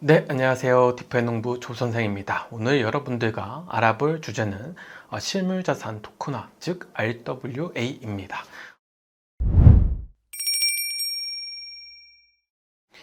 네, 안녕하세요. 디프의 농부 조선생입니다. 오늘 여러분들과 알아볼 주제는 어, 실물자산 토큰화, 즉 RWA입니다.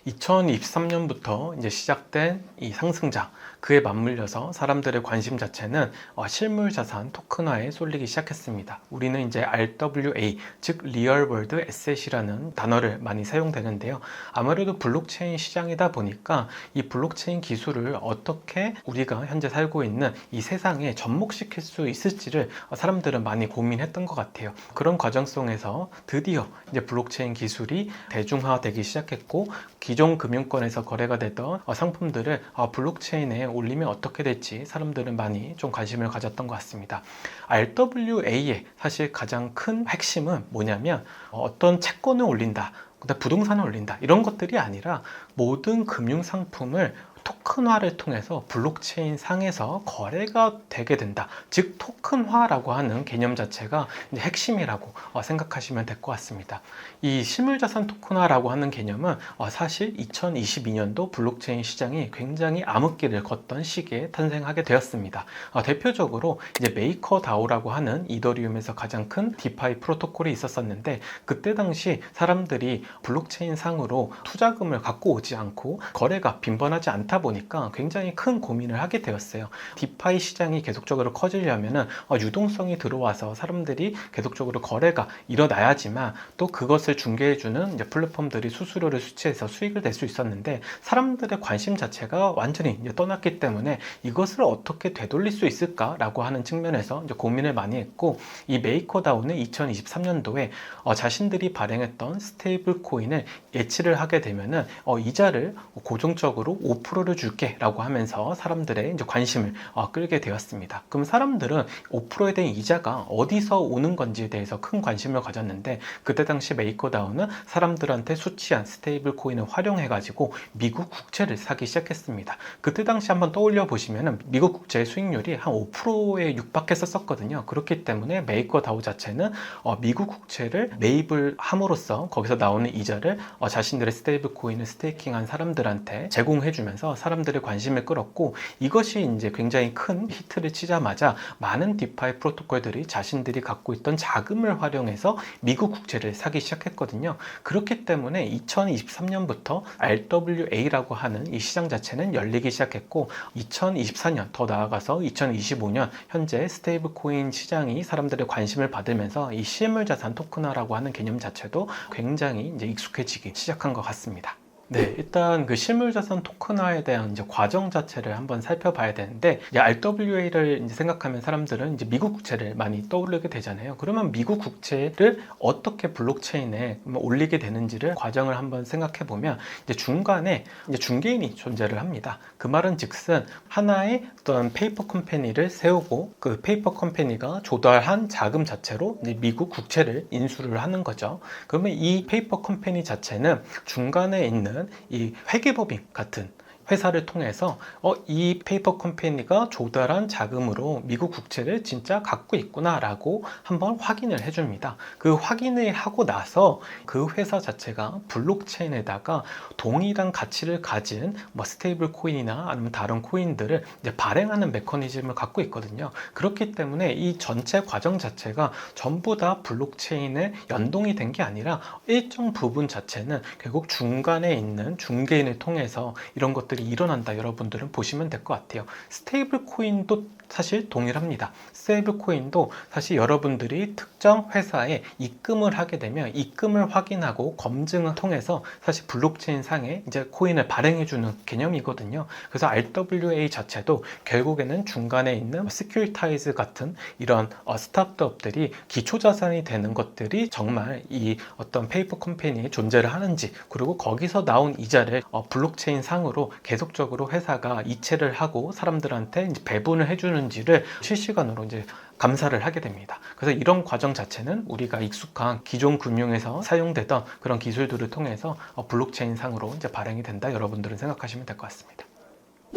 2023년부터 이제 시작된 이 상승장 그에 맞물려서 사람들의 관심 자체는 어, 실물 자산 토큰화에 쏠리기 시작했습니다. 우리는 이제 RWA 즉 리얼 월드 에셋이라는 단어를 많이 사용되는데요. 아무래도 블록체인 시장이다 보니까 이 블록체인 기술을 어떻게 우리가 현재 살고 있는 이 세상에 접목시킬 수 있을지를 사람들은 많이 고민했던 것 같아요. 그런 과정 속에서 드디어 이제 블록체인 기술이 대중화되기 시작했고 기존 금융권에서 거래가 되던 어, 상품들을 어, 블록체인에 올리면 어떻게 될지 사람들은 많이 좀 관심을 가졌던 것 같습니다. RWA의 사실 가장 큰 핵심은 뭐냐면 어, 어떤 채권을 올린다. 부동산을 올린다 이런 것들이 아니라 모든 금융 상품을 토큰화를 통해서 블록체인 상에서 거래가 되게 된다. 즉 토큰화라고 하는 개념 자체가 핵심이라고 어, 생각하시면 될 것 같습니다. 이 실물자산 토큰화라고 하는 개념은 어, 사실 2022년도 블록체인 시장이 굉장히 암흑기를 걷던 시기에 탄생하게 되었습니다. 어, 대표적으로 이제 메이커 다오라고 하는 이더리움에서 가장 큰 디파이 프로토콜이 있었었는데 그때 당시 사람들이 블록체인 상으로 투자금을 갖고 오지 않고 거래가 빈번하지 않다 보니까 굉장히 큰 고민을 하게 되었어요. 디파이 시장이 계속적으로 커지려면은 어, 유동성이 들어와서 사람들이 계속적으로 거래가 일어나야지만 또 그것을 중개해주는 플랫폼들이 수수료를 수취해서 수익을 낼 수 있었는데 사람들의 관심 자체가 완전히 떠났기 때문에 이것을 어떻게 되돌릴 수 있을까라고 하는 측면에서 고민을 많이 했고 이 메이커다운은 2023년도에 어, 자신들이 발행했던 스테이블 코인을 예치를 하게 되면은 어, 이자를 고정적으로 5%를 줄게 라고 하면서 사람들의 이제 관심을 어, 끌게 되었습니다. 그럼 사람들은 5%에 대한 이자가 어디서 오는 건지에 대해서 큰 관심을 가졌는데 그때 당시 메이커다운은 사람들한테 수치한 스테이블 코인을 활용해 가지고 미국 국채를 사기 시작했습니다. 그때 당시 한번 떠올려 보시면은 미국 국채의 수익률이 한 5%에 육박했었거든요. 그렇기 때문에 메이커다우 자체는 어, 미국 국채를 매입을 함으로써 거기서 나오는 이자를 어, 자신들의 스테이블 코인을 스테이킹한 사람들한테 제공해 주면서 사람들의 관심을 끌었고 이것이 이제 굉장히 큰 히트를 치자마자 많은 디파이 프로토콜들이 자신들이 갖고 있던 자금을 활용해서 미국 국채를 사기 시작했거든요. 그렇기 때문에 2023년부터 RWA라고 하는 이 시장 자체는 열리기 시작했고 2024년 더 나아가서 2025년 현재 스테이블 코인 시장이 사람들의 관심을 받으면서 이 실물 자산 토큰화라고 하는 개념 자체도 굉장히 이제 익숙해지기 시작한 것 같습니다. 네, 일단 그 실물자산 토큰화에 대한 이제 과정 자체를 한번 살펴봐야 되는데, 이제 RWA를 이제 생각하면 사람들은 이제 미국 국채를 많이 떠올리게 되잖아요. 그러면 미국 국채를 어떻게 블록체인에 올리게 되는지를 과정을 한번 생각해 보면, 이제 중간에 이제 중개인이 존재를 합니다. 그 말은 즉슨 하나의 어떤 페이퍼 컴퍼니를 세우고 그 페이퍼 컴퍼니가 조달한 자금 자체로 이제 미국 국채를 인수를 하는 거죠. 그러면 이 페이퍼 컴퍼니 자체는 중간에 있는 이 회계법인 같은 회사를 통해서 어, 이 페이퍼 컴퍼니가 조달한 자금으로 미국 국채를 진짜 갖고 있구나라고 한번 확인을 해줍니다. 그 확인을 하고 나서 그 회사 자체가 블록체인에다가 동일한 가치를 가진 뭐 스테이블 코인이나 아니면 다른 코인들을 이제 발행하는 메커니즘을 갖고 있거든요. 그렇기 때문에 이 전체 과정 자체가 전부 다 블록체인에 연동이 된 게 아니라 일정 부분 자체는 결국 중간에 있는 중개인을 통해서 이런 것들 이 일어난다 여러분들은 보시면 될 것 같아요. 스테이블 코인도 사실 동일합니다. 스테이블 코인도 사실 여러분들이 특정 회사에 입금을 하게 되면 입금을 확인하고 검증을 통해서 사실 블록체인 상에 이제 코인을 발행해 주는 개념이거든요. 그래서 RWA 자체도 결국에는 중간에 있는 스큐리타이즈 같은 이런 어, 스타트업들이 기초 자산이 되는 것들이 정말 이 어떤 페이퍼 컴퍼니에 존재를 하는지 그리고 거기서 나온 이자를 어, 블록체인 상으로 계속적으로 회사가 이체를 하고 사람들한테 배분을 해주는지를 실시간으로 이제 감사를 하게 됩니다. 그래서 이런 과정 자체는 우리가 익숙한 기존 금융에서 사용되던 그런 기술들을 통해서 어, 블록체인 상으로 이제 발행이 된다. 여러분들은 생각하시면 될 것 같습니다.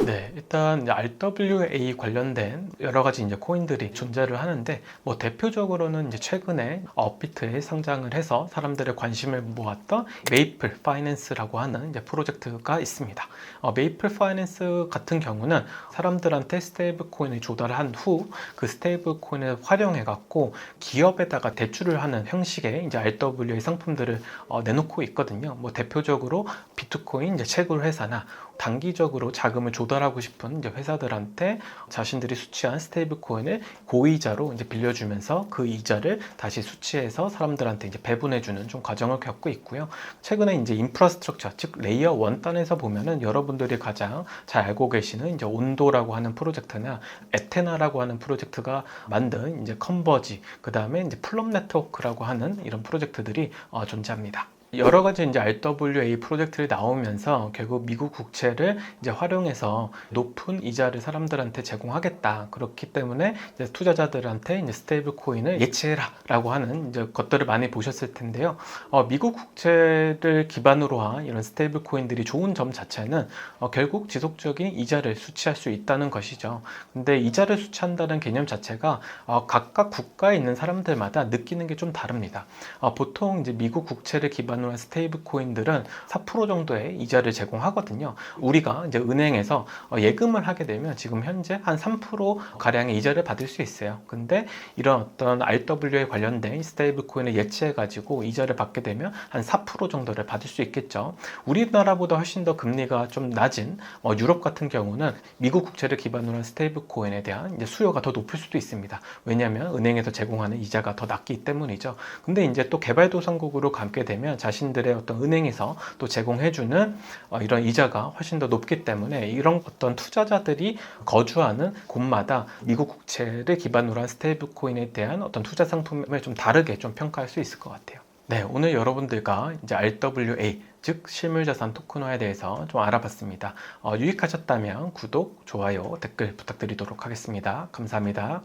네, 일단 RWA 관련된 여러 가지 이제 코인들이 존재를 하는데 뭐 대표적으로는 이제 최근에 업비트에 상장을 해서 사람들의 관심을 모았던 메이플 파이낸스라고 하는 이제 프로젝트가 있습니다. 어, 메이플 파이낸스 같은 경우는 사람들한테 스테이블 코인을 조달한 후 그 스테이블 코인을 활용해 갖고 기업에다가 대출을 하는 형식의 이제 RWA 상품들을 어, 내놓고 있거든요. 뭐 대표적으로 비트코인 이제 채굴 회사나 단기적으로 자금을 조달하고 싶은 이제 회사들한테 자신들이 수취한 스테이블 코인을 고이자로 이제 빌려주면서 그 이자를 다시 수취해서 사람들한테 이제 배분해주는 좀 과정을 겪고 있고요. 최근에 이제 인프라스트럭처 즉 레이어 원 단에서 보면은 여러분들이 가장 잘 알고 계시는 이제 온도라고 하는 프로젝트나 에테나라고 하는 프로젝트가 만든 이제 컨버지 그 다음에 이제 플럼 네트워크라고 하는 이런 프로젝트들이 어, 존재합니다. 여러 가지 이제 RWA 프로젝트를 나오면서 결국 미국 국채를 이제 활용해서 높은 이자를 사람들한테 제공하겠다. 그렇기 때문에 이제 투자자들한테 이제 스테이블 코인을 예치해라라고 하는 이제 것들을 많이 보셨을 텐데요. 어, 미국 국채를 기반으로 한 이런 스테이블 코인들이 좋은 점 자체는 어, 결국 지속적인 이자를 수취할 수 있다는 것이죠. 근데 이자를 수취한다는 개념 자체가 어, 각각 국가에 있는 사람들마다 느끼는 게 좀 다릅니다. 어, 보통 이제 미국 국채를 기반 한 스테이블 코인들은 4% 정도의 이자를 제공하거든요. 우리가 이제 은행에서 어, 예금을 하게 되면 지금 현재 한 3% 가량의 이자를 받을 수 있어요. 근데 이런 어떤 RW에 관련된 스테이블 코인을 예치해 가지고 이자를 받게 되면 한 4% 정도를 받을 수 있겠죠. 우리나라보다 훨씬 더 금리가 좀 낮은 어, 유럽 같은 경우는 미국 국채를 기반으로 한 스테이블 코인에 대한 이제 수요가 더 높을 수도 있습니다. 왜냐하면 은행에서 제공하는 이자가 더 낮기 때문이죠. 근데 이제 또 개발도상국으로 가게 되면 자신들의 어떤 은행에서 또 제공해주는 어, 이런 이자가 훨씬 더 높기 때문에 이런 어떤 투자자들이 거주하는 곳마다 미국 국채를 기반으로 한 스테이블 코인에 대한 어떤 투자 상품을 좀 다르게 좀 평가할 수 있을 것 같아요. 네, 오늘 여러분들과 이제 RWA 즉 실물자산 토큰화에 대해서 좀 알아봤습니다. 어, 유익하셨다면 구독, 좋아요, 댓글 부탁드리도록 하겠습니다. 감사합니다.